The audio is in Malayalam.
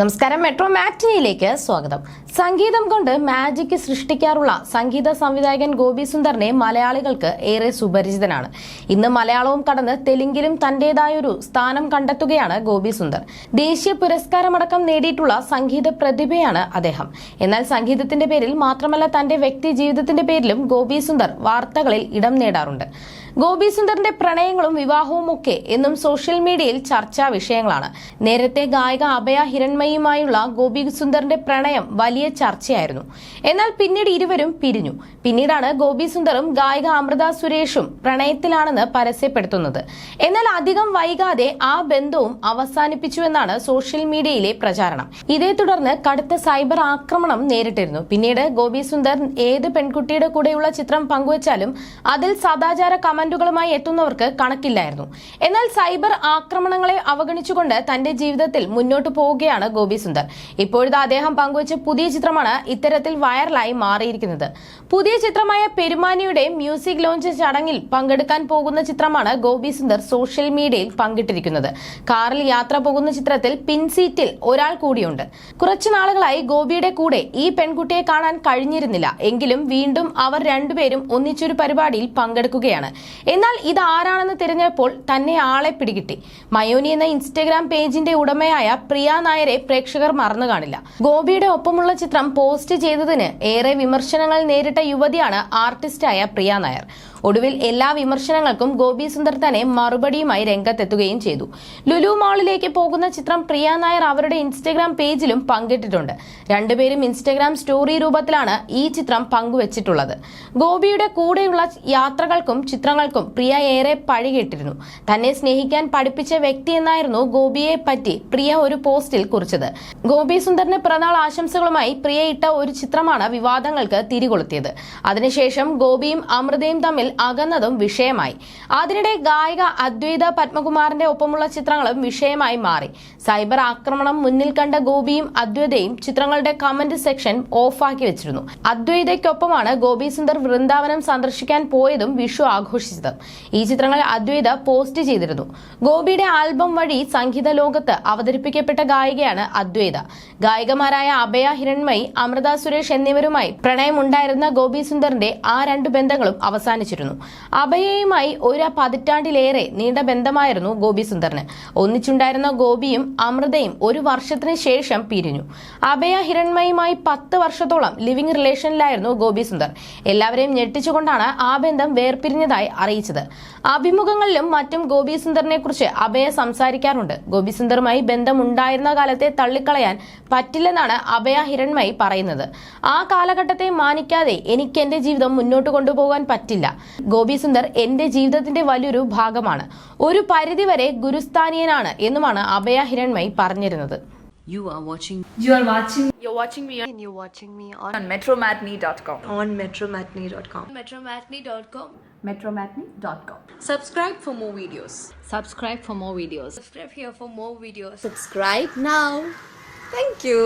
നമസ്കാരം. മെട്രോ മാറ്റിനിയിലേക്ക് സ്വാഗതം. സംഗീതം കൊണ്ട് മാജിക് സൃഷ്ടിക്കാറുള്ള സംഗീത സംവിധായകൻ ഗോപി സുന്ദറിനെ മലയാളികൾക്ക് ഏറെ സുപരിചിതനാണ്. ഇന്ന് മലയാളവും കടന്ന് തെലുങ്കിലും തന്റേതായൊരു സ്ഥാനം കണ്ടെത്തുകയാണ് ഗോപി സുന്ദർ. ദേശീയ പുരസ്കാരമടക്കം നേടിയിട്ടുള്ള സംഗീത പ്രതിഭയാണ് അദ്ദേഹം. എന്നാൽ സംഗീതത്തിന്റെ പേരിൽ മാത്രമല്ല തന്റെ വ്യക്തി ജീവിതത്തിന്റെ പേരിലും ഗോപി സുന്ദർ വാർത്തകളിൽ ഇടം നേടാറുണ്ട്. ഗോപി സുന്ദറിന്റെ പ്രണയങ്ങളും വിവാഹവും ഒക്കെ എന്നും സോഷ്യൽ മീഡിയയിൽ ചർച്ചാ വിഷയങ്ങളാണ്. നേരത്തെ ഗായിക അഭയ ഹിരൺമയുമായുള്ള ഗോപി സുന്ദറിന്റെ പ്രണയം വലിയ ചർച്ചയായിരുന്നു. എന്നാൽ പിന്നീട് ഇരുവരും പിരിഞ്ഞു. പിന്നീടാണ് ഗോപി സുന്ദറും ഗായിക അമൃത സുരേഷും പ്രണയത്തിലാണെന്ന് പരസ്യപ്പെടുത്തുന്നത്. എന്നാൽ അധികം വൈകാതെ ആ ബന്ധവും അവസാനിപ്പിച്ചുവെന്നാണ് സോഷ്യൽ മീഡിയയിലെ പ്രചാരണം. ഇതേ തുടർന്ന് കടുത്ത സൈബർ ആക്രമണം നേരിട്ടിരുന്നു. പിന്നീട് ഗോപി സുന്ദർ ഏത് പെൺകുട്ടിയുടെ കൂടെയുള്ള ചിത്രം പങ്കുവച്ചാലും അതിൽ സദാചാര കമന്റുകളുമായി എത്തുന്നവർക്ക് കണക്കില്ലായിരുന്നു. എന്നാൽ സൈബർ ആക്രമണങ്ങളെ അവഗണിച്ചുകൊണ്ട് തന്റെ ജീവിതത്തിൽ മുന്നോട്ട് പോവുകയാണ് ഗോപി സുന്ദർ. ഇപ്പോഴത്തെ അദ്ദേഹം പങ്കുവച്ച പുതിയ ചിത്രമാണ് ഇത്തരത്തിൽ വൈറലായി മാറിയിരിക്കുന്നത്. പുതിയ ചിത്രമായ പെരുമാനിയുടെ മ്യൂസിക് ലോഞ്ച് ചടങ്ങിൽ പങ്കെടുക്കാൻ പോകുന്ന ചിത്രമാണ് ഗോപി സുന്ദർ സോഷ്യൽ മീഡിയയിൽ പങ്കിട്ടിരിക്കുന്നത്. കാറിൽ യാത്ര പോകുന്ന ചിത്രത്തിൽ പിൻസീറ്റിൽ ഒരാൾ കൂടിയുണ്ട്. കുറച്ചു നാളുകളായി ഗോപിയുടെ കൂടെ ഈ പെൺകുട്ടിയെ കാണാൻ കഴിഞ്ഞിരുന്നില്ല. എങ്കിലും വീണ്ടും അവർ രണ്ടുപേരും ഒന്നിച്ചൊരു പരിപാടിയിൽ പങ്കെടുക്കുകയാണ്. എന്നാൽ ഇത് ആരാണെന്ന് തിരഞ്ഞപ്പോൾ തന്നെ ആളെ പിടികിട്ടി. മയോനി എന്ന ഇൻസ്റ്റഗ്രാം പേജിന്റെ ഉടമയായ പ്രിയ നായരെ പ്രേക്ഷകർ മറന്നു കാണില്ല. ഗോപിയുടെ ഒപ്പമുള്ള ചിത്രം പോസ്റ്റ് ചെയ്തതിന് ഏറെ വിമർശനങ്ങൾ നേരിട്ട യുവതിയാണ് ആർട്ടിസ്റ്റായ പ്രിയ നായർ. ഒടുവിൽ എല്ലാ വിമർശനങ്ങൾക്കും ഗോപി സുന്ദർ തന്നെ മറുപടിയുമായി രംഗത്തെത്തുകയും ചെയ്തു. ലുലു മാളിലേക്ക് പോകുന്ന ചിത്രം പ്രിയ നായർ അവരുടെ ഇൻസ്റ്റഗ്രാം പേജിലും പങ്കിട്ടിട്ടുണ്ട്. രണ്ടുപേരും ഇൻസ്റ്റഗ്രാം സ്റ്റോറി രൂപത്തിലാണ് ഈ ചിത്രം പങ്കുവച്ചിട്ടുള്ളത്. ഗോപിയുടെ കൂടെയുള്ള യാത്രകൾക്കും ചിത്രങ്ങൾക്കും പ്രിയ ഏറെ പഴികേട്ടിരുന്നു. തന്നെ സ്നേഹിക്കാൻ പഠിപ്പിച്ച വ്യക്തി എന്നായിരുന്നു ഗോപിയെ പറ്റി പ്രിയ ഒരു പോസ്റ്റിൽ കുറിച്ചത്. ഗോപി സുന്ദറിന് പിറന്നാൾ ആശംസകളുമായി പ്രിയ ഇട്ട ഒരു ചിത്രമാണ് വിവാദങ്ങൾക്ക് തിരികൊളുത്തിയത്. അതിനുശേഷം ഗോപിയും അമൃതയും തമ്മിൽ അകന്നതും വിഷയമായി. അതിനിടെ ഗായിക അദ്വൈത പത്മകുമാറിന്റെ ഒപ്പമുള്ള ചിത്രങ്ങളും വിഷയമായി മാറി. സൈബർ ആക്രമണം മുന്നിൽ കണ്ട ഗോപിയും അദ്വൈതയും ചിത്രങ്ങളുടെ കമന്റ് സെക്ഷൻ ഓഫാക്കി വെച്ചിരുന്നു. അദ്വൈതയ്ക്കൊപ്പമാണ് ഗോപി സുന്ദർ വൃന്ദാവനം സന്ദർശിക്കാൻ പോയതും വിഷു ആഘോഷിച്ചത്. ഈ ചിത്രങ്ങൾ അദ്വൈത പോസ്റ്റ് ചെയ്തിരുന്നു. ഗോപിയുടെ ആൽബം വഴി സംഗീത ലോകത്ത് അവതരിപ്പിക്കപ്പെട്ട ഗായികയാണ് അദ്വൈത. ഗായികമാരായ അഭയ ഹിരൺമയി അമൃത സുരേഷ് എന്നിവരുമായി പ്രണയമുണ്ടായിരുന്ന ഗോപി സുന്ദറിന്റെ ആ രണ്ട് ബന്ധങ്ങളും അവസാനിച്ചിരുന്നു. അഭയയുമായി ഒരു പതിറ്റാണ്ടിലേറെ നീണ്ട ബന്ധമായിരുന്നു ഗോപി സുന്ദറിന്. ഒന്നിച്ചുണ്ടായിരുന്ന ഗോപിയും അമൃതയും ഒരു വർഷത്തിന് ശേഷം പിരിഞ്ഞു. അഭയ ഹിരൺമയുമായി പത്ത് വർഷത്തോളം ലിവിംഗ് റിലേഷനിലായിരുന്നു ഗോപി സുന്ദർ. എല്ലാവരെയും ഞെട്ടിച്ചുകൊണ്ടാണ് ആ ബന്ധം വേർപിരിഞ്ഞതായി അറിയിച്ചത്. അഭിമുഖങ്ങളിലും മറ്റും ഗോപി സുന്ദറിനെ കുറിച്ച് അഭയ സംസാരിക്കാറുണ്ട്. ഗോപി സുന്ദറുമായി ബന്ധമുണ്ടായിരുന്ന കാലത്തെ തള്ളിക്കളയാൻ പറ്റില്ലെന്നാണ് അഭയ ഹിരൺമയി പറയുന്നത്. ആ കാലഘട്ടത്തെ മാനിക്കാതെ എനിക്ക് എന്റെ ജീവിതം മുന്നോട്ട് കൊണ്ടുപോകാൻ പറ്റില്ല. ഗോപി സുന്ദർ എന്റെ ജീവിതത്തിന്റെ വലിയൊരു ഭാഗമാണ് ഒരു പരിധിവരെ ഗുരുസ്ഥാനീയനാണ് എന്നുമാണ് അഭയ ഹിരൺമയി പറഞ്ഞിരുന്നത് You are watching You are watching You're watching me and you're watching me on, on metromatney.com. on metromatney.com. metromatney.com. metromatney.com. Subscribe for more videos. subscribe for more videos. Subscribe here for more videos. Subscribe now. Thank you.